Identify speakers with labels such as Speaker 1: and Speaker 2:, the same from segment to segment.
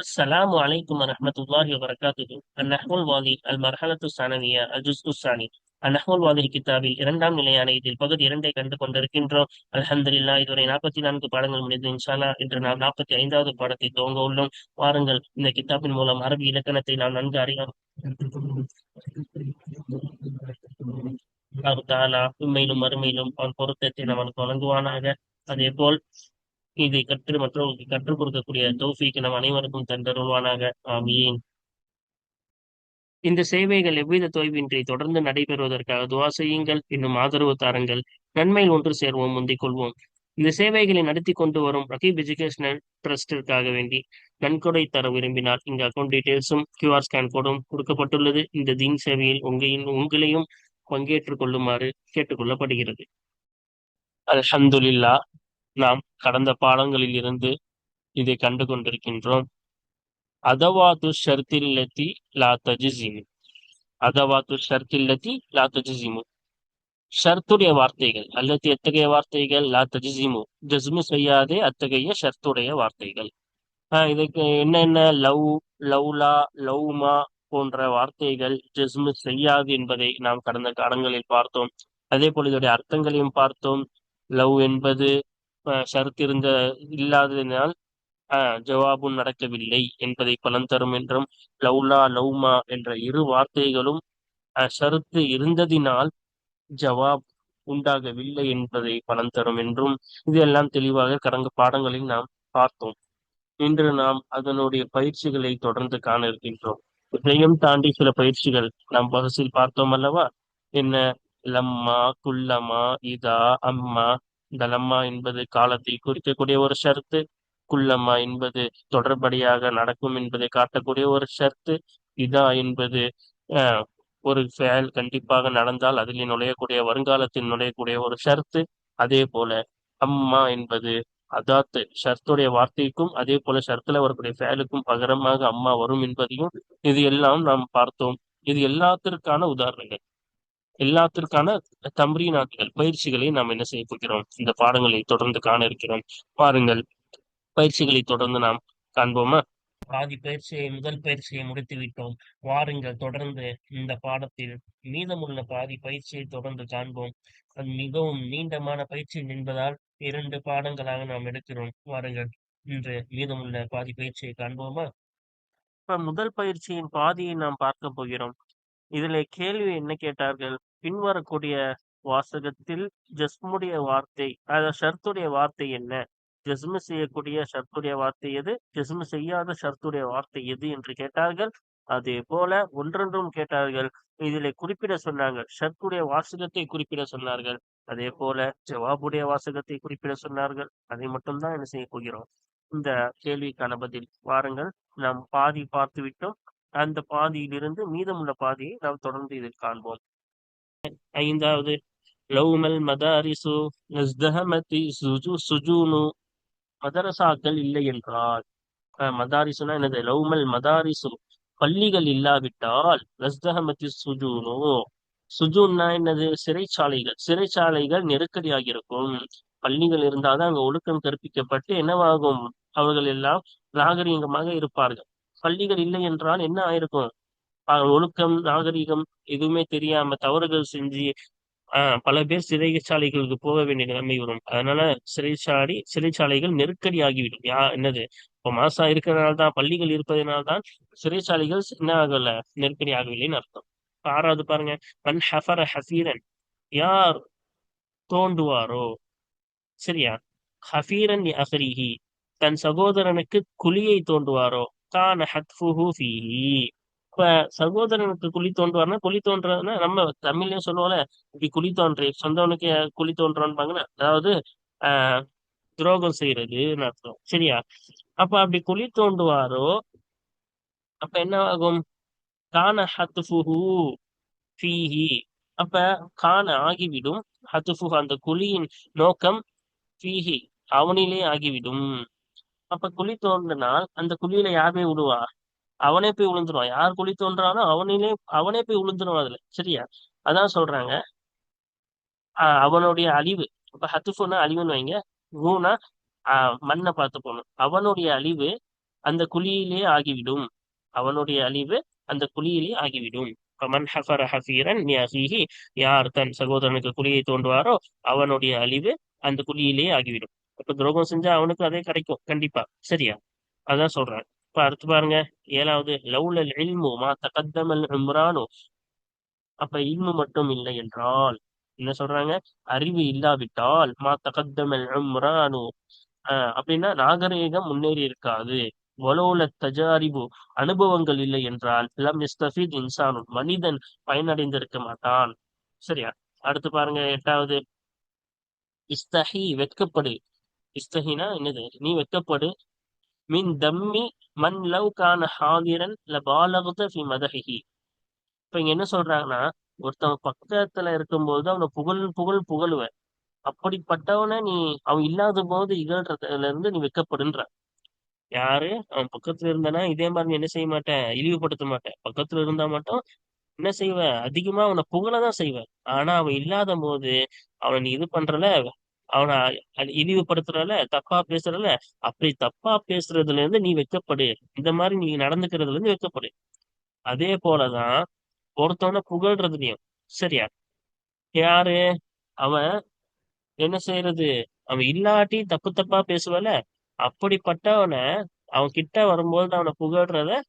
Speaker 1: السلام عليكم ورحمة الله وبركاته النحو الواضح المرحلة الثانوية الجزء الثاني النحو الواضح கிதாபில் இரண்டாம் நிலையான இதில் பகுதி இரண்டை கண்டு கொண்டிருக்கின்றோம் அல்ஹம்துலில்லாஹ் இதுவரை நாற்பத்தி நான்கு பாடங்கள் முடிந்து இன்ஷால்லா இன்று நாம் நாற்பத்தி ஐந்தாவது பாடத்தை துவங்க உள்ளோம் வாருங்கள் இந்த கிதாபின் மூலம் அரபி இலக்கணத்தை நாம் நன்கு அறியலாம் அல்லாஹ் தாலா உண்மையிலும் மறுமையிலும் அவன் பொருத்தத்தை நமக்கு வழங்குவானாக அதே போல் இதை கற்று மற்றவர்களுக்கு கற்றுக் கொடுக்கக்கூடிய தௌஃபீக்கு நம் அனைவருக்கும் தந்தருள்வானாக. ஆமீன். இந்த சேவைகள் எவ்வித தொய்வின்றி தொடர்ந்து நடைபெறுவதற்காக துவா செய்யுங்கள் இன்னும் ஆதரவு தாருங்கள். நன்மையில் ஒன்று சேர்வோம் முந்திக் கொள்வோம். இந்த சேவைகளை நடத்தி கொண்டு வரும் ரகீப் எஜுகேஷனல் ட்ரஸ்டிற்காக வேண்டி நன்கொடை தர விரும்பினால் இங்கு அக்கௌண்ட் டீடைல்ஸும் கியூஆர் ஸ்கேன் கோடும் கொடுக்கப்பட்டுள்ளது. இந்த தீன் சேவையில் உங்களின் உங்களையும் பங்கேற்றுக் கொள்ளுமாறு கேட்டுக்கொள்ளப்படுகிறது அலஹந்துல்லா நாம் கடந்த பாடங்களில் இருந்து இதை கண்டு கொண்டிருக்கின்றோம். அதவாத்து ஷர்த்தில்லத்தி லா தஜிசிமு. அதவாத்து ஷர்த்தில்லத்தி லா தஜிசிமு. ஷர்த்துடைய வார்த்தைகள் அல்லது எத்தகைய வார்த்தைகள்? லா தஜிசிமு. ஜஸ்மு செய்யாதே அத்தகைய ஷர்த்துடைய வார்த்தைகள். ஆஹ் இதுக்கு என்னென்ன லவ் லவ்லா லவ்மா போன்ற வார்த்தைகள் ஜஸ்மு செய்யாது என்பதை நாம் கடந்த காலங்களில் பார்த்தோம். அதே போல இதோடைய அர்த்தங்களையும் பார்த்தோம். லவ் என்பது ஷருத்து இருந்த இல்லாததினால் ஜவாபும் நடக்கவில்லை என்பதை பலன் தரும் என்றும் லவ்லா லவ்மா என்ற இரு வார்த்தைகளும் ஷருத்து இருந்ததினால் ஜவாப் உண்டாகவில்லை என்பதை பலன் தரும் என்றும் இதெல்லாம் தெளிவாக கடந்த பாடங்களில் நாம் பார்த்தோம். இன்று நாம் அதனுடைய பயிற்சிகளை தொடர்ந்து காண இருக்கின்றோம். இதையும் தாண்டி சில பயிற்சிகள் நாம் வகுசில் பார்த்தோம் அல்லவா? என்ன லம்மா குல்லமா இதா அம்மா இந்த என்பது காலத்தை குறிக்கக்கூடிய ஒரு ஷர்த்து குள்ளம்மா என்பது தொடர்படியாக நடக்கும் என்பதை காட்டக்கூடிய ஒரு ஷர்த்து இதா என்பது ஒரு செயல் கண்டிப்பாக நடந்தால் அதில் நுழையக்கூடிய வருங்காலத்தில் நுழையக்கூடிய ஒரு ஷர்த்து அதே போல அம்மா என்பது அதாத்து ஷர்த்துடைய வார்த்தைக்கும் அதே போல ஷர்த்துல வரக்கூடிய ஃபேலுக்கும் பகரமாக அம்மா வரும் என்பதையும் இது எல்லாம் நாம் பார்த்தோம். இது எல்லாத்திற்கான உதாரணங்கள். எல்லாத்திற்கான தம்ரீனாக்கள் பயிற்சிகளை நாம் என்ன செய்ய போகிறோம்? இந்த பாடங்களை தொடர்ந்து காண இருக்கிறோம். பாருங்கள் பயிற்சிகளை தொடர்ந்து நாம் காண்போமா? பாதி பயிற்சியை முதல் பயிற்சியை முடித்து விட்டோம். வாருங்கள் தொடர்ந்து இந்த பாடத்தில் மீதமுள்ள பாதி பயிற்சியை தொடர்ந்து காண்போம். அது மிகவும் நீண்டமான பயிற்சி என்பதால் இரண்டு பாடங்களாக நாம் எடுக்கிறோம். வாருங்கள் இன்று மீதமுள்ள பாதி பயிற்சியை காண்போமா? இப்ப முதல் பயிற்சியின் பாதியை நாம் பார்க்க போகிறோம். இதுல கேள்வி என்ன கேட்டார்கள்? பின்வரக்கூடிய வாசகத்தில் ஜஸ்முடைய வார்த்தை அதாவது ஷர்த்துடைய வார்த்தை என்ன? ஜஸ்மு செய்யக்கூடிய ஷர்த்துடைய வார்த்தை எது? ஜஸ்மு செய்யாத ஷர்த்துடைய வார்த்தை எது என்று கேட்டார்கள். அதே போல ஒன்றென்றும் கேட்டார்கள். இதில் குறிப்பிட சொன்னாங்க ஷர்த்துடைய வாசகத்தை குறிப்பிட சொன்னார்கள். அதே போல ஜவாபுடைய வாசகத்தை குறிப்பிட சொன்னார்கள். அதை மட்டும்தான் என்ன செய்ய போகிறோம்? இந்த கேள்விக்கான பதில். வாருங்கள். நாம் பாதி பார்த்து விட்டோம் அந்த பாதியிலிருந்து மீதமுள்ள பாதியை நாம் தொடர்ந்து இதில் காண்போம். ஐந்தாவது லவ்மல் மதாரிசு நஸ்தஹமதி சுஜு சுஜூனு. மதரசாக்கள் இல்லை என்றால் மதாரிசுனா என்னது? லவ்மல் மதாரிசு. பள்ளிகள் இல்லாவிட்டால் நஸ்தஹமதி சுஜூனு. சுஜூன்னா என்னது? சிறைச்சாலைகள். சிறைச்சாலைகள் நெருக்கடியாக இருக்கும் பள்ளிகள் இருந்தால்தான் அங்க ஒழுக்கம் கற்பிக்கப்பட்டு என்னவாகும்? அவர்கள் எல்லாம் நாகரீகமாக இருப்பார்கள். பள்ளிகள் இல்லை என்றால் என்ன ஆயிருக்கும்? ஒழுக்கம் நாகரிகம் எதுவுமே தெரியாம தவறுகள் செஞ்சு ஆஹ் பல பேர் சிறைச்சாலைகளுக்கு போக வேண்டிய நிலைமை வரும் அதனால சிறைச்சாலை சிறைச்சாலைகள் நெருக்கடி ஆகிவிடும் யா என்னது? இப்போ மாசா இருக்கிறதுனால தான் பள்ளிகள் இருப்பதனால தான் சிறைச்சாலைகள் என்ன ஆகல? நெருக்கடி ஆகவில்லைன்னு அர்த்தம். ஆறாவது பாருங்க. மன் ஹஃபர ஹசீரன் யார் தோண்டுவாரோ? சரியா? ஹஃபீரன் அஹரிஹி. தன் சகோதரனுக்கு குழியை தோண்டுவாரோ? தான் ஹத்ஃபுஹு ஃபீஹி. இப்ப சகோதரனுக்கு குழி தோன்றுவார்னா குழி தோன்றதுன்னா நம்ம தமிழ்லயும் சொல்லுவோம்ல இப்படி குழி தோன்றி சொந்தவனுக்கு குழி தோன்றான்பாங்கன்னா அதாவது ஆஹ் துரோகம் செய்யறதுன்னு அர்த்தம். சரியா? அப்ப அப்படி குழி தோண்டுவாரோ அப்ப என்ன ஆகும்? கான ஹத்துஃபுஹு ஃபீஹி. அப்ப கான ஆகிவிடும். ஹத்துஃபுஹு அந்த குழியின் நோக்கம் ஃபீஹி. அவனிலே ஆகிவிடும். அப்ப குழி தோன்றினால் அந்த குழியில யாருமே விடுவா? அவனே போய் விழுந்துருவான் யார் குழி தோன்றானோ அவனிலே அவனே போய் விழுந்துருவான் அதுல. சரியா? அதான் சொல்றாங்க. ஆஹ் அவனுடைய அழிவு. இப்ப ஹத்துஃபுன்னா அழிவுன்னு வைங்க. ஊனா ஆஹ் மண்ணை பார்த்து போகணும். அவனுடைய அழிவு அந்த குழியிலே ஆகிவிடும். அவனுடைய அழிவு அந்த குழியிலே ஆகிவிடும். ஃபமன் ஹஃபர ஹஃபீரன் லிஅஹீஹி யார் தன் சகோதரனுக்கு குழியை தோன்றுவாரோ அவனுடைய அழிவு அந்த குழியிலே ஆகிவிடும். அப்ப துரோகம் செஞ்சா அவனுக்கு அதே கிடைக்கும். கண்டிப்பா. சரியா? அதான் சொல்றான் இப்ப அடுத்து பாருங்க. ஏழாவது லவ்லல் இல்மு மா தகத்தமல் உம்ரானு. அப்ப இல்மு மட்டும் இல்லை என்றால் என்ன சொல்றாங்க? அறிவு இல்லாவிட்டால் மா தகத்தமல் உம்ரானு. ஆஹ் அப்படின்னா நாகரீகம் முன்னேறி இருக்காது. வலோல தஜாரிபு. அனுபவங்கள் இல்லை என்றால் லம் இஸ்தஃபீத் இன்சானும் மனிதன் பயனடைந்திருக்க மாட்டான். சரியா? அடுத்து பாருங்க எட்டாவது. இஸ்தஹி வெட்கப்படு. இஸ்தஹினா என்னது? நீ வெட்கப்படு. மின் தம்மி மன் லவ் கான ஹாதிரன் லபாலகுத ஃபி மதஹி இப்ப இங்க என்ன சொல்றாங்கன்னா ஒருத்தவன் பக்கத்துல இருக்கும்போது அவனை புகழ் புகழ் புகழுவேன் அப்படிப்பட்டவனை நீ அவன் இல்லாத போது இகழ்றதுல இருந்து நீ வெட்கப்படுன்ற யாரு? அவன் பக்கத்துல இருந்தானா? இதே மாதிரி நீ என்ன செய்ய மாட்டேன் இழிவுபடுத்த மாட்டேன் பக்கத்துல இருந்தா மட்டும் என்ன செய்வ? அதிகமா அவனை புகழதான் செய்வ. ஆனா அவன் இல்லாத போது அவனை நீ இது பண்றல அவனை அ- இழிவுபடுத்துறல தப்பா பேசுறல அப்படி தப்பா பேசுறதுல இருந்து நீ வெக்கப்படு. இந்த மாதிரி நீ நடந்துக்கிறதுல இருந்து வைக்கப்படு. அதே போலதான் ஒருத்தவனை புகழ்றதுலயும் சரியா? யாரு? அவன் என்ன செய்யறது அவன் இல்லாட்டி தப்பு தப்பா பேசுவல? அப்படிப்பட்டவனை அவன் கிட்ட வரும்போது அவனை புகழ்றத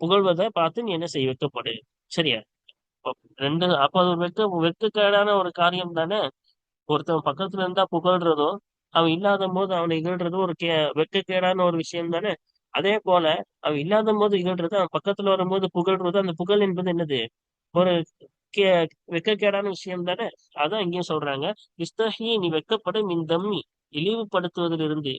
Speaker 1: புகழ்வதை பார்த்து நீ என்ன செய்ய வைக்கப்படு. சரியா? ரெண்டு அப்ப அது ஒரு வெட்க ஒரு காரியம் தானே? ஒருத்தவன் பக்கத்துல இருந்தா புகழ்றதோ அவன் இல்லாத போது அவனை இகழ்றது ஒரு கே வெக்கக்கேடான ஒரு விஷயம் தானே? அதே போல அவன் இல்லாத போது இகழ்றது அவன் பக்கத்துல வரும்போது புகழ்றது அந்த புகழ் என்பது என்னது? ஒரு கே வெக்கக்கேடான விஷயம் தானே? அதான் இங்கேயும் சொல்றாங்க. இஸ்தஹி நீ வெக்கப்படும் மின் தம்மி இழிவுபடுத்துவதிலிருந்து.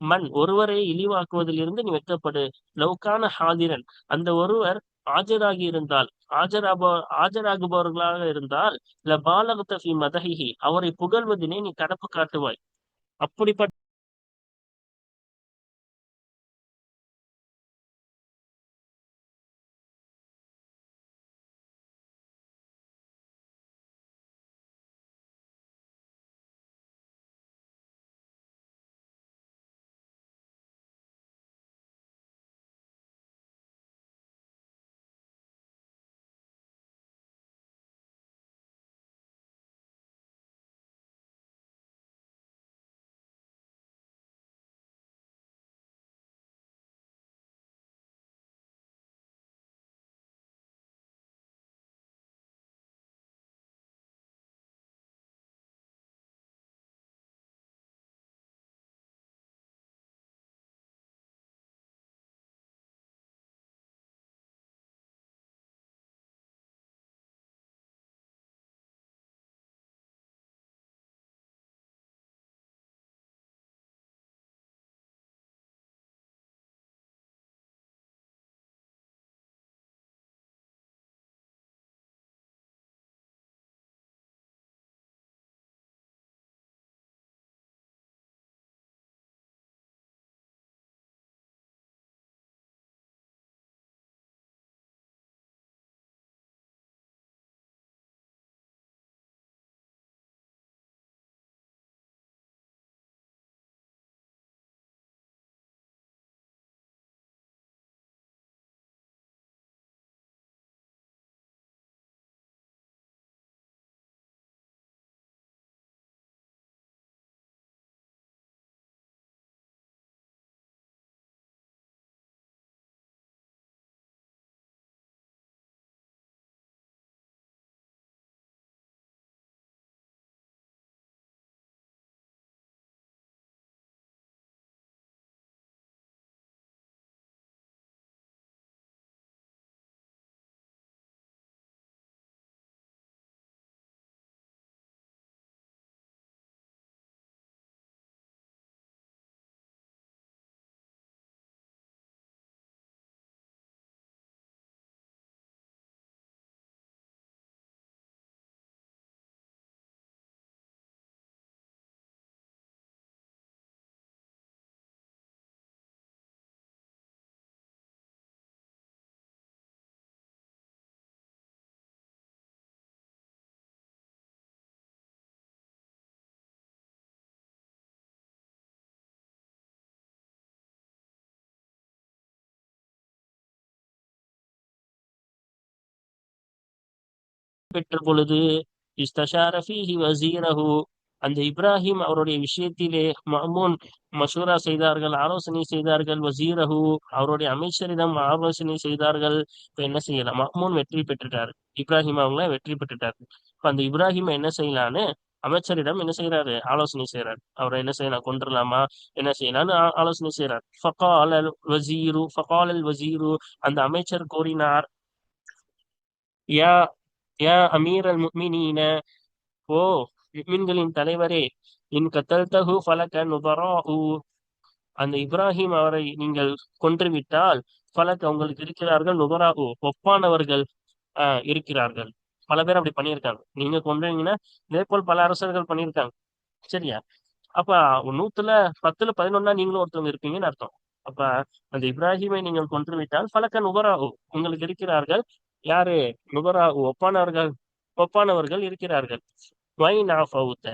Speaker 1: மண் ஒருவரை இழிவாக்குவதிலிருந்து நீ வெட்கப்படு லவுக்கான ஹாதிரன். அந்த ஒருவர் ஆஜராகி இருந்தால் ஆஜராப ஆஜராகுபவர்களாக இருந்தால் ல பாலகத்த ஃபி அவரை புகழ்வதினை நீ கடப்பு காட்டுவாய். அப்படிப்பட்ட பெற்ற பொழுது இஸ்தஷாரஃபிஹி வசீரஹு அந்த இப்ராஹிம் அவருடைய விஷயத்திலே மமூன் மசூரா செய்தார்கள் ஆலோசனை செய்தார்கள் வசீரஹு அவருடைய அமைச்சரிடம் ஆலோசனை செய்தார்கள். இப்ப என்ன செய்யலாம்? மமூன் வெற்றி பெற்றுட்டார். இப்ராஹிம் அவங்க வெற்றி பெற்றுட்டார். இப்ப அந்த இப்ராஹிம் என்ன செய்யலான்னு அமைச்சரிடம் என்ன செய்யறாரு ஆலோசனை செய்யறாரு அவரை என்ன செய்யலாம் கொண்டுலாமா என்ன செய்யலாம்னு ஆலோசனை செய்யறார் ஃபகால் அல் வசீரு ஃபகால் அல் வசீரு அந்த அமைச்சர் கூறினார் யா யா அமீர் அல் முக்மினீன. ஓ மின்களின் தலைவரே இன் கத்தல்தஹு ஃபலக ஊ அந்த இப்ராஹிம் அவரை நீங்கள் கொன்றுவிட்டால் ஃபலக் உங்களுக்கு இருக்கிறார்கள் நுபராஹு ஒப்பானவர்கள் ஆஹ் இருக்கிறார்கள். பல பேர் அப்படி பண்ணியிருக்காங்க. நீங்க கொன்றீங்கன்னா இதே போல் பல அரசர்கள் பண்ணியிருக்காங்க. சரியா? அப்ப நூத்துல பத்துல பதினொன்னா நீங்களும் ஒருத்தவங்க இருப்பீங்கன்னு அர்த்தம். அப்ப அந்த இப்ராஹிமை நீங்கள் கொன்று விட்டால் பலக்க நுபராஹு உங்களுக்கு இருக்கிறார்கள் யாரு? நுபரா ஒப்பானவர்கள் ஒப்பானவர்கள் இருக்கிறார்கள். வைன் ஆஃபவுத்த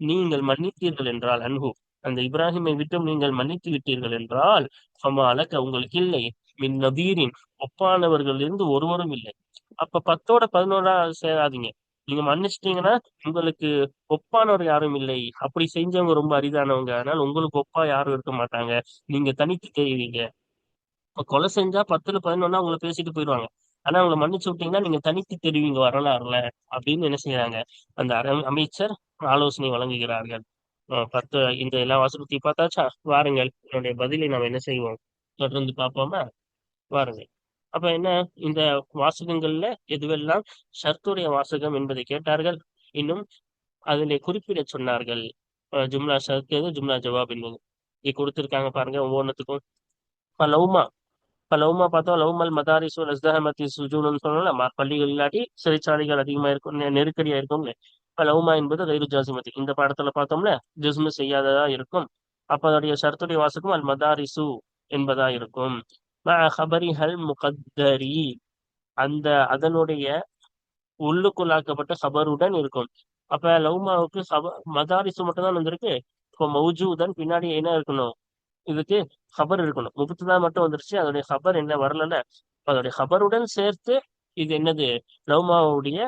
Speaker 1: நீங்கள் மன்னித்தீர்கள் என்றால் அன்பு அந்த இப்ராஹிமை விட்டும் நீங்கள் மன்னித்து விட்டீர்கள் என்றால் ஃபமாலக்க உங்களுக்கு இல்லை. மின் நபீரின் ஒப்பானவர்களிலிருந்து ஒருவரும் இல்லை. அப்ப பத்தோட பதினோரா சேராதீங்க. நீங்க மன்னிச்சிட்டீங்கன்னா உங்களுக்கு ஒப்பானவர் யாரும் இல்லை. அப்படி செஞ்சவங்க ரொம்ப அரிதானவங்க. அதனால உங்களுக்கு ஒப்பா யாரும் இருக்க மாட்டாங்க. நீங்க தனித்து தெரிவிங்க இப்ப கொலை செஞ்சா பத்துல பதினொன்னா உங்களை பேசிட்டு போயிடுவாங்க. ஆனா அவங்களை மன்னிச்சு விட்டீங்கன்னா நீங்க தனித்து தெரிவிங்க வரலாறுல அப்படின்னு என்ன செய்யறாங்க அந்த அமைச்சர் ஆலோசனை வழங்குகிறார்கள். பத்து இந்த எல்லா வாசகத்தை பார்த்தாச்சா? வாருங்கள். என்னுடைய பதிலை நாம் என்ன செய்வோம்? தொடர்ந்து பார்ப்போமா? வாருங்கள். அப்ப என்ன இந்த வாசகங்கள்ல எதுவெல்லாம் ஷர்த்துடைய வாசகம் என்பதை கேட்டார்கள்? இன்னும் அதில் குறிப்பிட சொன்னார்கள். ஜும்லா ஷர்த்து ஜும்லா ஜவாப் என்பது. இது கொடுத்திருக்காங்க பாருங்க ஒவ்வொன்றுத்துக்கும் இப்ப இப்ப லவ்மா பார்த்தோம். லவ்மல் மதாரிசு லஸ்தஹமத்தி சுஜூன்னு சொல்லல பள்ளிகள் இல்லாட்டி சிறைச்சாலைகள் அதிகமா இருக்கும் நெருக்கடியா இருக்கும்ல இப்ப லவ்மா என்பது கைரு ஜாசிமதி இந்த பாடத்துல பார்த்தோம்ல ஜிஸ்மு செய்யாததா இருக்கும். அப்ப அதோடைய ஷர்த்துடைய வாசகம் அல் மதாரிசு என்பதா இருக்கும். ஹபரி ஹல் முகத்தரி. அந்த அதனுடைய உள்ளுக்குள்ளாக்கப்பட்ட ஹபருடன் இருக்கும். அப்ப லவ்மாவுக்கு ஹப மதாரிசு மட்டும் தான் வந்திருக்கு. இப்போ மௌஜூதன் பின்னாடி என்ன இருக்கணும்? இதுக்கு ஹபர் இருக்கணும். முபத்துதா மட்டும் வந்துருச்சு. அதோடைய ஹபர் என்ன வரலன்னா அதோடைய ஹபருடன் சேர்த்து இது என்னது? லவ்மாவுடைய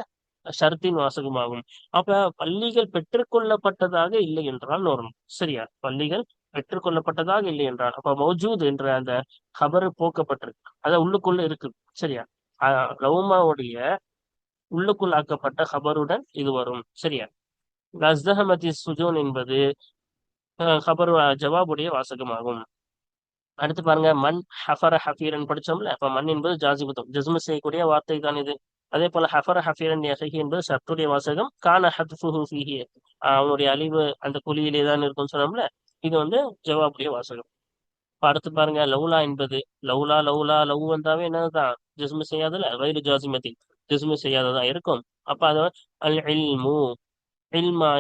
Speaker 1: ஷர்த்தின் வாசகமாகும். அப்ப பள்ளிகள் பெற்றுக்கொள்ளப்பட்டதாக இல்லை என்றால் நோரும் சரியா? பள்ளிகள் பெற்றுக்கொள்ளப்பட்டதாக இல்லை என்றால். அப்ப மௌஜூத் என்ற அந்த ஹபரு போக்கப்பட்டிருக்கு. அத உள்ளுக்குள்ள இருக்கு. சரியா? லவுமாவுடைய லவ்மாவுடைய உள்ளுக்குள் ஆக்கப்பட்ட ஹபருடன் இது வரும். சரியா? கஸ்தஹமதி சுஜோன் என்பது அஹ், ஹபர் ஜவாபுடைய வாசகமாகும். அடுத்து பாருங்க மண் ஹஃபர ஹஃபீரன் படிச்சோம்ல அப்ப மண் என்பது ஜாசிபுத்தம் ஜஸ்மு செய்யக்கூடிய வார்த்தை தான் இது. அதே போல ஹஃபர ஹஃபீரன் யஹி என்பது சத்துடைய வாசகம். கான ஹத்ஃபுஹு ஃபீஹி. அவனுடைய அழிவு அந்த குழியிலே தான் இருக்கும்னு சொன்னோம்ல இது வந்து ஜவாபுடைய வாசகம். அடுத்து பாருங்க லவ்லா என்பது லவ்லா லவ்லா லவ் வந்தாவே என்னதுதான்? ஜிஸ்மு செய்யாதல்ல வயிறு ஜாசிமதி ஜிஸ்மு செய்யாததா இருக்கும். அப்ப அது அல் இல்மு இல்மா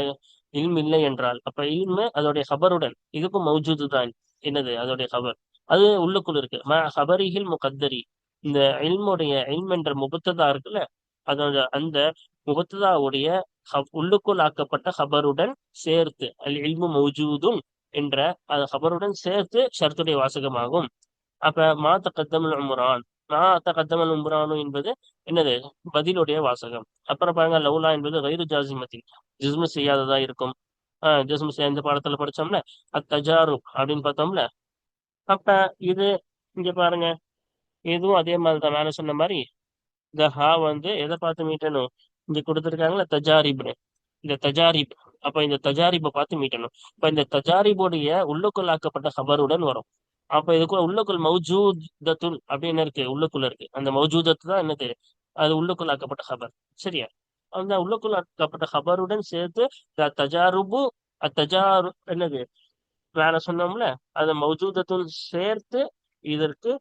Speaker 1: இல்ம் இல்லை என்றால். அப்ப இல்மு அதோடைய ஹபருடன் இதுக்கும் மௌஜூது தான் என்னது? அதோடைய ஹபர் அது உள்ளுக்குள்ள இருக்கு. ம ஹபரிஹில் முகத்தரி. இந்த இல்முடைய இல்ம் என்ற முபத்ததா இருக்குல்ல அதோட அந்த முபத்ததாவுடைய ஹப்- உள்ளுக்குள் ஆக்கப்பட்ட ஹபருடன் சேர்த்து அல் இல்மு மௌஜூதும் என்ற அது ஹபருடன் சேர்த்து ஷர்த்துடைய வாசகமாகும். அப்ப மா தகத்தமல் உம்ரான். மா தகத்தமல் உம்ரானு என்பது என்னது? பதிலுடைய வாசகம். அப்புறம் பாருங்க லவ்லா என்பது வைரு ஜாசிமத்தின் ஜிஸ்மு செய்யாததா இருக்கும். ஆஹ் ஜிஸ்மு பாடத்துல படிச்சோம்ல அத்தஜாரு அப்படின்னு பார்த்தோம்ல அப்ப இது இங்க பாருங்க இதுவும் அதே மாதிரி தான் மேல சொன்ன மாதிரி இந்த ஹா வந்து எதை பார்த்து மீட்டணும்? இங்க கொடுத்துருக்காங்களா தஜாரிப்னு. இந்த தஜாரிப் அப்ப இந்த தஜாரிப்பை பார்த்து மீட்டணும். இப்ப இந்த தஜாரிபுடைய உள்ளுக்குள் ஆக்கப்பட்ட ஹபருடன் வரும். அப்ப இதுக்குள்ள உள்ளுக்குள் மௌஜூதத்துல் அப்படின்னு இருக்கு உள்ளுக்குள்ள இருக்கு. அந்த மௌஜூதத்து தான் என்ன தெரியும் அது உள்ளுக்குள் ஆக்கப்பட்ட ஹபர். சரியா? அந்த உள்ளுக்குள் ஆக்கப்பட்ட ஹபருடன் சேர்த்து தஜாருபு அத்தஜாரு என்னது? வேற சொன்னோம்ல? அந்த மௌஜூதத்துல் சேர்த்து இதற்கு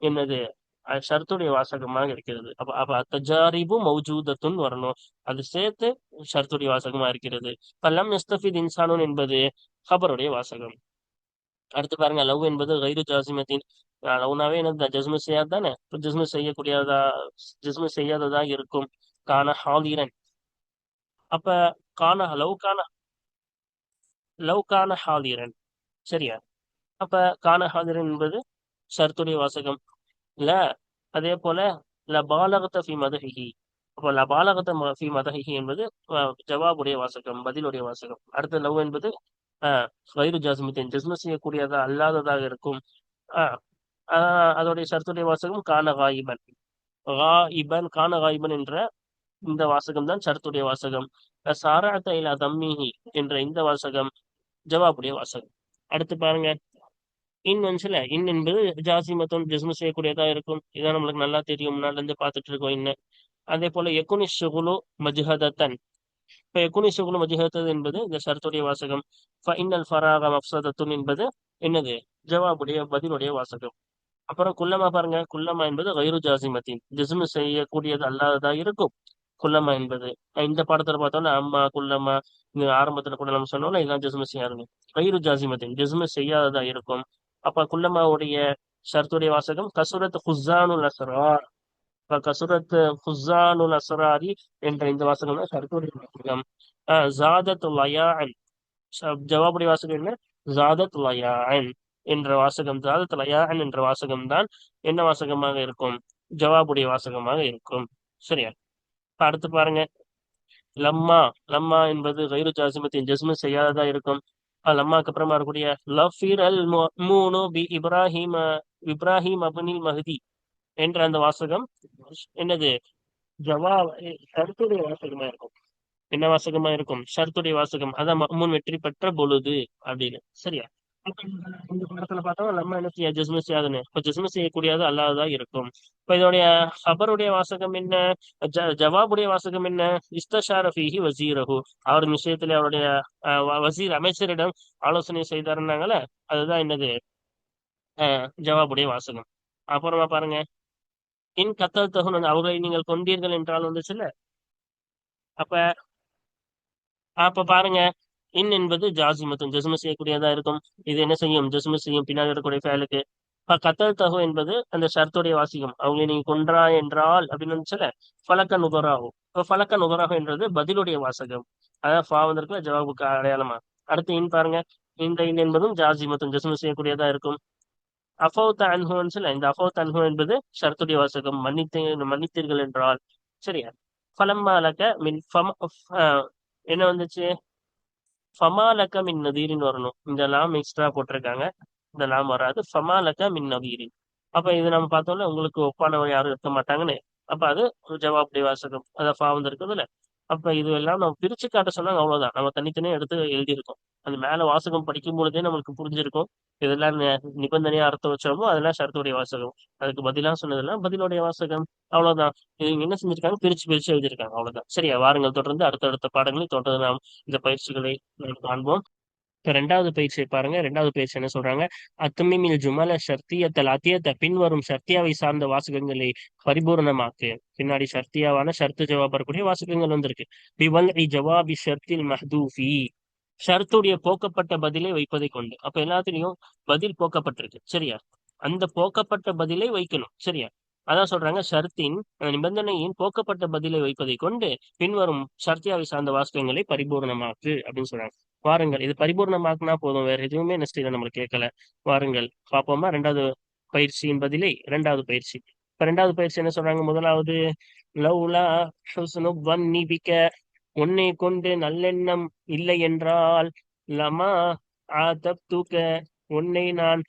Speaker 1: என்னது? ஷர்த்துடைய வாசகமாக இருக்கிறது. அப்ப அப்ப அத்தஜாரிபு மௌஜூதத்துன்னு வரணும். அது சேர்த்து ஷர்த்துடைய வாசகமா இருக்கிறது. பல்லம் எஸ்தபித் இன்சானுன் என்பது ஹபருடைய வாசகம். அடுத்து பாருங்க லவ் என்பது கைரு ஜாசிமத்தின் லவ்னாவே என்னது ஜஸ்மு செய்யாது தானே ஜஸ்மு செய்யக்கூடியதா ஜஸ்மு செய்யாததா இருக்கும். கான ஹாலிரன். அப்ப கான லவ் கான லவ் கான சரியா? அப்ப கான ஹாதிரன் என்பது ஷர்த்துடைய வாசகம். இல்ல அதே போல ல பாலகத்த ஃபி மதுஹிஹி. அப்போ லபாலகத்த ஃபி மதஹி என்பது ஜவாபுடைய வாசகம் பதிலுடைய வாசகம். அடுத்த லவ் என்பது ஆஹ் கயிறு ஜாஸ்மித்தின் ஜஸ்ம செய்யக்கூடியதா அல்லாததாக இருக்கும். ஆஹ் அதோடைய ஷர்த்துடைய வாசகம் கான காயிபன். காயிபன் கான காயிபன் என்ற இந்த வாசகம் தான் சரத்துடைய வாசகம். சாராத்த இலா தம்மிஹி என்ற இந்த வாசகம் ஜவாபுடைய வாசகம். அடுத்து பாருங்க. இன் வந்துச்சுல இன் என்பது ஜாசிமத்தும் ஜிஸ்மு செய்யக்கூடியதா இருக்கும். இதான் நம்மளுக்கு நல்லா தெரியும். முன்னாடி இருந்து பார்த்துட்டு இருக்கோம் இன்ன. அதே போல எக்குனி சுகுலு மஜ்ஹதத்தன். இப்ப எக்குனி சுகுலு மஜ்ஹதத் என்பது இந்த சரத்துடைய வாசகம். இன்னல் ஃபராக மப்சதத்துன் என்பது என்னது? ஜவாபுடைய பதிலுடைய வாசகம். அப்புறம் குல்லமா பாருங்க. குல்லமா என்பது கைரு ஜாசிமத்தின். ஜிஸ்மு செய்யக்கூடியது அல்லாததா இருக்கும். குல்லம்மா என்பது. இந்த பாடத்துல பார்த்தோம்னா அம்மா குல்லம்மா இந்த ஆரம்பத்துல கூட நம்ம சொன்னோம்னா இதெல்லாம் ஜிஸ்மு செய்யாது கைரு ஜாசிமத்தின் ஜெஸ்மஸ் செய்யாததா இருக்கும். அப்ப குல்லம்மாவுடைய ஷர்த்துடைய வாசகம் கசுரத் ஹுசானுல் அசரார் இப்ப கசுரத் ஹுசானுல் அசராரி என்ற இந்த வாசகம் தான் ஷர்த்துடைய வாசகம். ஜாதத் லயான். ஜவாபுடைய வாசகம் என்ன? ஜாதத் லயான் என்ற வாசகம் ஜாதத் லயான் என்ற வாசகம் தான் என்ன வாசகமாக இருக்கும்? ஜவாபுடைய வாசகமாக இருக்கும். சரியா? அடுத்து பாருங்க. லம்மா லம்மா என்பது கயிறு ஜாசிமத்தின் ஜஸ்மு செய்யாததா இருக்கும். லம்மாக்கு அப்புறமா இருக்கக்கூடிய லஃபிர் அல் மூனு பி இப்ராஹிம் இப்ராஹிம் அபுனில் மஹதி என்ற அந்த வாசகம் என்னது? ஜவா ஷர்த்துடைய வாசகமா இருக்கும். என்ன வாசகமா இருக்கும்? ஷர்த்துடைய வாசகம். அதான் மأமூன் வெற்றி பெற்ற பொழுது அப்படின்னு. சரியா? இந்த இந்த படத்துல பார்த்தா நம்ம என்ன செய்ய ஜஸ்மு செய்யாதுன்னு இப்ப ஜஸ்மு செய்யக்கூடியது அல்லாததா இருக்கும். இப்ப இதோடைய ஹபருடைய வாசகம் என்ன? ஜவாபுடைய வாசகம் என்ன? இஸ்தஷாரஃபிஹி வசீரஹு. அவர் விஷயத்துல அவருடைய வசீர் அமைச்சரிடம் ஆலோசனை செய்தாருன்னாங்கல்ல? அதுதான் என்னது? ஜவாபுடைய வாசகம். அப்புறமா பாருங்க. இன் கத்தல் தகுன் அவர்களை நீங்கள் கொண்டீர்கள் என்றால் வந்துச்சுல்ல? அப்ப அப்ப பாருங்க. இன் என்பது ஜாசிமத்தும் ஜஸ்மு செய்யக்கூடியதா இருக்கும். இது என்ன செய்யும்? ஜஸ்மு செய்யும். பின்னாடி இருக்கக்கூடிய ஃபேலுக்கு. கத்தல் தகு என்பது அந்த ஷர்த்துடைய வாசிக்கும் அவங்களை நீங்க கொன்றா என்றால் அப்படின்னு வந்துச்சுல பழக்க நுகராகும். இப்போ பழக்க நுகராகும் என்றது பதிலுடைய வாசகம். அதான் ஃபா வந்திருக்குல ஜவாபுக்கு அடையாளமா. அடுத்து இன் பாருங்க. இந்த இன் என்பதும் ஜாசிமத்தும் ஜஸ்மு செய்யக்கூடியதா இருக்கும். அஃபௌத் அன்ஹுன்னு சொல்ல இந்த அஃபௌத் அன்ஹு என்பது ஷர்த்துடைய வாசகம். மன்னித்து மன்னித்தீர்கள் என்றால். சரியா? ஃபலம்மாலக்க மின் ஃபம என்ன வந்துச்சு? ஃபமாலக்க மின் நதீரின் வரணும். இந்த லாம் எக்ஸ்ட்ரா போட்டிருக்காங்க. இந்த லாம் வராது. ஃபமாலக்க மின் நதீரின் அப்ப இது நம்ம பார்த்தோம்ல உங்களுக்கு ஒப்பானவங்க யாரும் இருக்க மாட்டாங்கன்னு. அப்ப அது ஜவாபுடைய வாசகம். அதை ஃபா வந்து அப்ப இது எல்லாம் நம்ம பிரிச்சு காட்ட சொன்னாங்க அவ்வளவுதான். நம்ம தனித்தனியா எடுத்து எழுதியிருக்கோம். அந்த மேல வாசகம் படிக்கும் பொழுதே நம்மளுக்கு புரிஞ்சிருக்கும். இதெல்லாம் நிபந்தனையா அர்த்தம் வச்சோமோ அதெல்லாம் ஷரத்துடைய வாசகம். அதுக்கு பதிலா சொன்னதெல்லாம் பதிலுடைய வாசகம். அவ்வளவுதான். இவங்க என்ன செஞ்சிருக்காங்க? பிரிச்சு பிரிச்சு எழுதியிருக்காங்க. அவ்வளவுதான். சரியா? வாருங்கள். தொடர்ந்து அடுத்தடுத்த பாடங்களை தொடர்ந்து நாம் இந்த பயிற்சிகளை காண்போம். இப்ப ரெண்டாவது பயிற்சியை பாருங்க. ரெண்டாவது பயிற்சி என்ன சொல்றாங்க? அத்துமிமில் ஜுமல ஷர்த்தியத்தல் அத்தியத்த பின்வரும் சர்த்தியாவை சார்ந்த வாசகங்களை பரிபூரணமாக்கு. பின்னாடி சர்த்தியாவான ஷர்த்து ஜவாப் வரக்கூடிய வாசகங்கள் வந்திருக்கு. பிவல் இ ஜவாபி ஷர்த்தில் மஹதூஃபி. ஷர்த்துடைய போக்கப்பட்ட பதிலை வைப்பதை கொண்டு. அப்ப எல்லாத்துலயும் பதில் போக்கப்பட்டிருக்கு. சரியா? அந்த போக்கப்பட்ட பதிலை வைக்கணும். சரியா? அதான் சொல்றாங்க ஷர்த்தின் அந்த நிபந்தனையின் போக்கப்பட்ட பதிலை வைப்பதை கொண்டு பின்வரும் சர்த்தியாவை சார்ந்த வாசகங்களை பரிபூரணமாக்கு அப்படின்னு சொல்றாங்க. வாருங்கள். இது பரிபூர்ணமாக்குனா போதும். வேற எதுவுமே நெஸ்ட் இதை நம்மளுக்கு கேட்கல வாருங்கள். பார்ப்போமா ரெண்டாவது பயிற்சியின் பதிலை இரண்டாவது பயிற்சி. இப்ப ரெண்டாவது பயிற்சி என்ன சொல்றாங்க? முதலாவது லவ்லா ஹுஸ்னு உன்னை கொண்டு நல்லெண்ணம் இல்லை என்றால் லமா தூக்க உன்னை நான்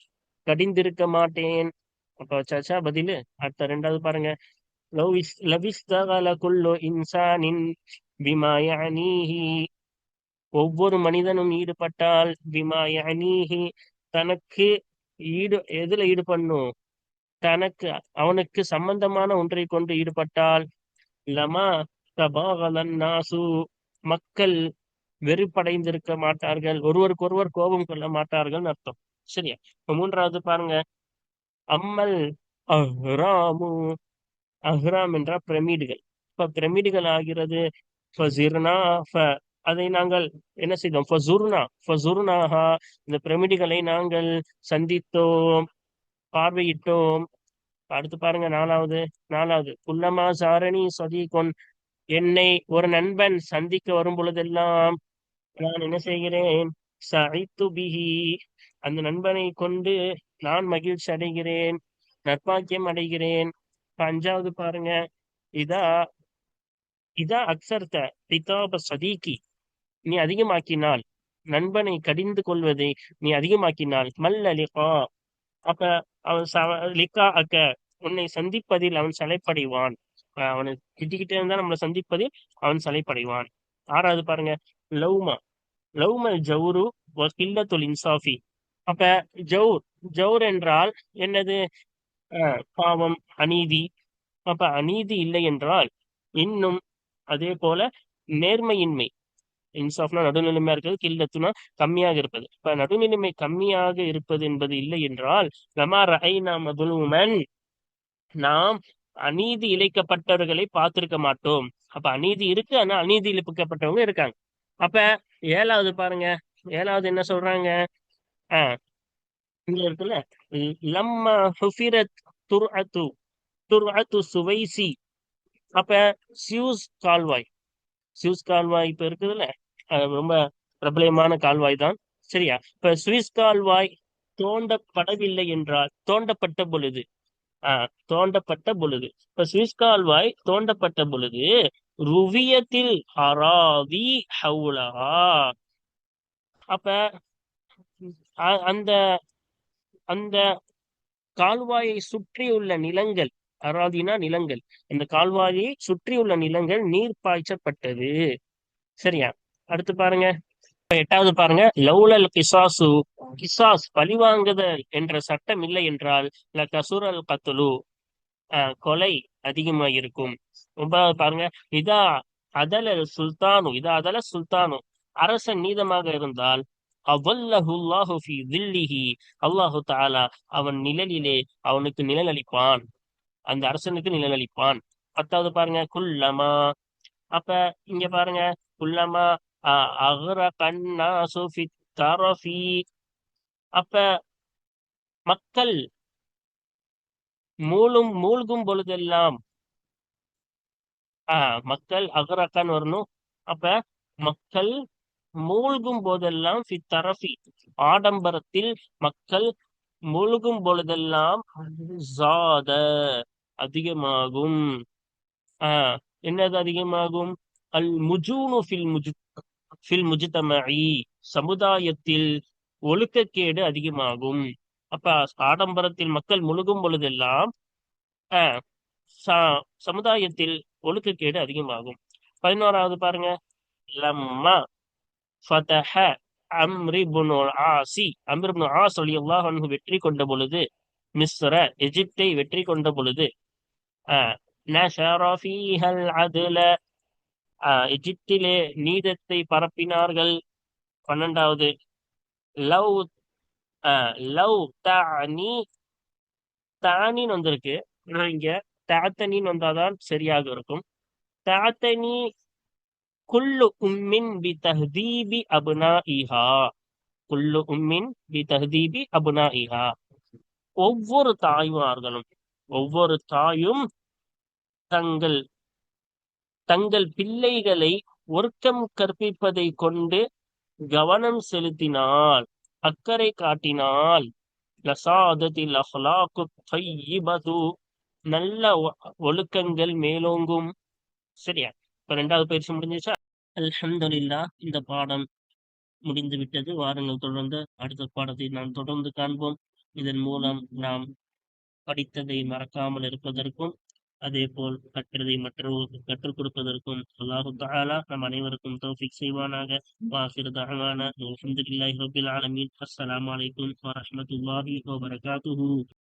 Speaker 1: கடிந்திருக்க மாட்டேன். அப்ப வச்சாச்சா பதிலு அடுத்த ரெண்டாவது பாருங்க. லவ் இஸ் லவிஸ்தால குள்ளோ இன்சானின் பிமா யஅனீஹி ஒவ்வொரு மனிதனும் ஈடுபட்டால் விமா யஅனீஹி தனக்கு ஈடு எதுல ஈடுபடணும்? தனக்கு அவனுக்கு சம்பந்தமான ஒன்றை கொண்டு ஈடுபட்டால் லமா தபாகலன் நாசு மக்கள் வெறுப்படைந்திருக்க மாட்டார்கள் ஒருவருக்கு ஒருவர் கோபம் கொள்ள மாட்டார்கள் அர்த்தம். சரியா? இப்ப மூன்றாவது பாருங்க. அம்மல் அஹ்ராமு அஹ்ராம் என்றா பிரமிடுகள். இப்ப பிரமிடுகள் ஆகிறது அதை நாங்கள் என்ன செய்தோம்? ஃபசுர்னா ஃபஸுர்னாஹா இந்த பிரமிடுகளை நாங்கள் சந்தித்தோம் பார்வையிட்டோம். அடுத்து பாருங்க நாலாவது நாலாவது. குல்லமா சாரணி சதீகொன் என்னை ஒரு நண்பன் சந்திக்க வரும் பொழுதெல்லாம் நான் என்ன செய்கிறேன்? சஐத்து பிஹி அந்த நண்பனை கொண்டு நான் மகிழ்ச்சி அடைகிறேன் நற்பாக்கியம் அடைகிறேன். அஞ்சாவது பாருங்க இதா இதா அக்சர்த்த பிதாப சதீகி. நீ அதிகமாக்கினால் நண்பனை கடிந்து கொள்வதை நீ அதிகமாக்கினால் மல்ல லிகா அப்ப அவன் லிகா அக்க உன்னை சந்திப்பதில் அவன் சலைப்படைவான் அவனை கிட்டிக்கிட்டே இருந்தா நம்மளை சந்திப்பதில் அவன் சலைப்படைவான் ஆறாவது பாருங்க லவ்மா லவ்மல் ஜவுரு கில்லத்துல் இன்சாஃபி. அப்ப ஜவுர் ஜவுர் என்றால் என்னது? பாவம் அநீதி. அப்ப அநீதி இல்லை என்றால் இன்னும் அதே போல நேர்மையின்மை. இன்சாஃப்னா நடுநிலைமையா இருக்கிறது கில்லத்துனா கம்மியாக இருப்பது. இப்ப நடுநிலைமை கம்மியாக இருப்பது என்பது இல்லை என்றால் லமா நாம் மதுலுமன் நாம் அநீதி இழைக்கப்பட்டவர்களை பார்த்திருக்க மாட்டோம். அப்ப அநீதி இருக்கு ஆனா அநீதி இழைக்கப்பட்டவங்க இருக்காங்க. அப்ப ஏழாவது பாருங்க ஏழாவது என்ன சொல்றாங்க? ஆஹ் இங்க இருக்குல்ல லம்ம ஹுஃபிரத் துர்அத்து துர்அத்து சுவைசி. அப்ப சியூஸ் கால்வாய் சியூஸ் கால்வாய் இப்ப இருக்குதுல்ல ரொம்ப பிரபலமான கால்வாய் தான். சரியா? இப்ப சுவிஸ் கால்வாய் தோண்டப்படவில்லை என்றால் தோண்டப்பட்ட பொழுது ஆஹ் தோண்டப்பட்ட பொழுது இப்ப சுவிஸ் கால்வாய் தோண்டப்பட்ட பொழுது ருவியத்தில் அராவி ஹவுலா. அப்ப அந்த அந்த கால்வாயை சுற்றியுள்ள நிலங்கள் அராதினா நிலங்கள் அந்த கால்வாயை சுற்றியுள்ள நிலங்கள் நீர் பாய்ச்சப்பட்டது. சரியா? அடுத்து பாருங்க. எட்டாவது பாருங்க. லவுலல் கிசாசு கிசாஸ் பழிவாங்குதல் என்ற சட்டம் இல்லை என்றால் ல கசூரல் கத்துலு கொலை அதிகமாயிருக்கும். ஒன்பதாவது பாருங்க. இதா அதல சுல்தானு இதா அதல சுல்தானு. அரசன் நீதமாக இருந்தால் அவ்வல்லஹுல்லாஹு ஃபி தில்லிஹி அல்லாஹு தாலா அவன் நிழலிலே அவனுக்கு நிழல் அளிப்பான் அந்த அரசனுக்கு நிழல் அளிப்பான் பத்தாவது பாருங்க. குல்லமா. அப்ப இங்க பாருங்க. குல்லமா அப்ப மக்கள் மூழும் மூழ்கும் பொழுதெல்லாம் ஆஹ் மக்கள் அகரக்கன் வரணும். அப்ப மக்கள் மூழ்கும் போதெல்லாம் ஃபித்தரஃபி ஆடம்பரத்தில் மக்கள் மூழ்கும் பொழுதெல்லாம் ஜாத அதிகமாகும். ஆஹ் என்னது அதிகமாகும்? அல் முஜூனு ஃபில் முஜு. ஃபில் முஜுதமி சமுதாயத்தில் ஒழுக்கக்கேடு அதிகமாகும். அப்ப ஆடம்பரத்தில் மக்கள் முழுகும் பொழுதெல்லாம் சமுதாயத்தில் ஒழுக்கக்கேடு அதிகமாகும். பதினோராவது பாருங்க. லம்மா ஃபதஹ அம்ரிபுனு ஆசி அம்ரிபுனு ஆஸ் அலி அல்லாஹ் வெற்றி கொண்ட பொழுது மிஸ்ர எஜிப்தை வெற்றி கொண்ட பொழுது அதுல எஜிப்திலே நீதத்தை பரப்பினார்கள். பன்னெண்டாவது லவ் லவ் தானி தானின்னு வந்திருக்கு. இங்க தாத்தனின்னு வந்தாதான் சரியாக இருக்கும். தாத்தனி குல்லு உம்மின் பி தஹ்தீபி அபுனா இஹா குல்லு உம்மின் பி தஹ்தீபி அபுனா இஹா ஒவ்வொரு தாய்மார்களும் ஒவ்வொரு தாயும் தங்கள் தங்கள் பிள்ளைகளை ஒர்க்கம் கற்பிப்பதை கொண்டு கவனம் செலுத்தினால் அக்கறை காட்டினால் லசாதத்தில் அஹ்லாக்கு நல்ல ஒழுக்கங்கள் மேலோங்கும். சரியா? இப்ப ரெண்டாவது பயிற்சி முடிஞ்சிச்சா அல்ஹம்துலில்லா இந்த பாடம் முடிந்து விட்டது. வாருங்கள் தொடர்ந்து அடுத்த பாடத்தை நாம் தொடர்ந்து காண்போம். இதன் மூலம் நாம் படித்ததை மறக்காமல் இருப்பதற்கும் அதே போல் கற்றதை மற்றவர்களுக்கு கற்றுக் கொடுப்பதற்கும் அல்லாஹு தாலா நம் அனைவருக்கும் தௌஃபிக் செய்வானாக. வாசிர் தகவான அலமீன் அஸ்லாம் ஆலமீன். வரமத்துல்லாஹி அலைக்கும்